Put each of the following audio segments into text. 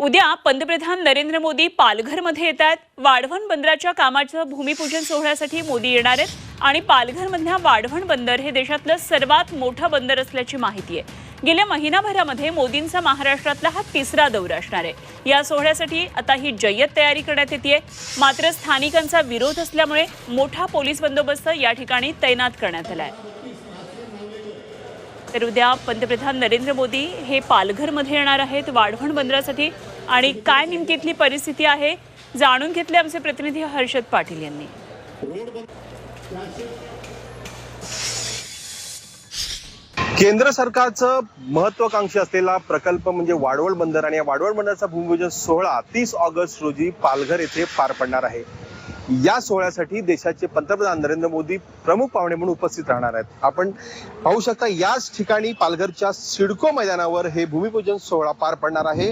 उद्या पंतप्रधान नरेंद्र मोदी पालघरमध्ये येत आहेत. वाढवण बंदराच्या कामाचं भूमिपूजन सोहळ्यासाठी मोदी येणार आहेत. आणि पालघरमधल्या वाढवण बंदर हे देशातलं सर्वात मोठं बंदर असल्याची माहिती आहे. गेल्या महिनाभरामध्ये मोदींचा महाराष्ट्रातला हा तिसरा दौरा असणार आहे. या सोहळ्यासाठी आता ही जय्यत तयारी करण्यात येते. मात्र स्थानिकांचा विरोध असल्यामुळे मोठा पोलीस बंदोबस्त या ठिकाणी तैनात करण्यात आला आहे. तर उद्या पंतप्रधान नरेंद्र मोदी हे पालघरमध्ये येणार आहेत वाढवण बंदरासाठी. आणि काय नेमकीतली परिस्थिती आहे जाणून घेतले आमचे प्रतिनिधी हर्षद पाटील यांनी. केंद्र सरकारचं महत्वाकांक्षी असलेला प्रकल्प म्हणजे वाडवळ बंदर. आणि या वाडवळ बंदराचा भूमिपूजन सोहळा तीस ऑगस्ट रोजी पालघर येथे पार पडणार आहे. या सोहळ्यासाठी देशाचे पंतप्रधान नरेंद्र मोदी प्रमुख पाहुणे म्हणून उपस्थित राहणार आहेत. आपण पाहू शकता याच ठिकाणी पालघरच्या सिडको मैदानावर हे भूमिपूजन सोहळा पार पडणार आहे.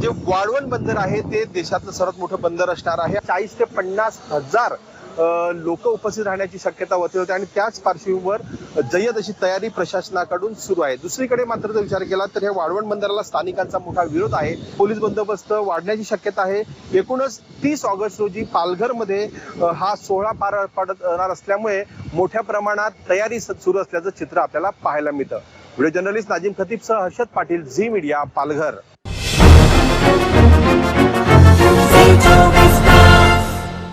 जे वाढवण बंदर आहे ते देशातलं सर्वात मोठं बंदर असणार आहे. चाळीस ते पन्नास हजार लोक उपस्थित राहण्याची शक्यता होती होती आणि त्याच पार्श्वभूमीवर जय्यत अशी तयारी प्रशासनाकडून सुरू आहे. दुसरीकडे मात्र जर विचार केला तर या वाळवण बंदराला स्थानिकांचा मोठा विरोध आहे. पोलीस बंदोबस्त वाढण्याची शक्यता आहे. एकूणच तीस ऑगस्ट रोजी पालघरमध्ये हा सोहळा पार पडणार असल्यामुळे मोठ्या प्रमाणात तयारी सुरू असल्याचं चित्र आपल्याला पाहायला मिळतं. व्हिडिओ जर्नलिस्ट नाजिम खतीबसह हर्षद पाटील झी मीडिया पालघर.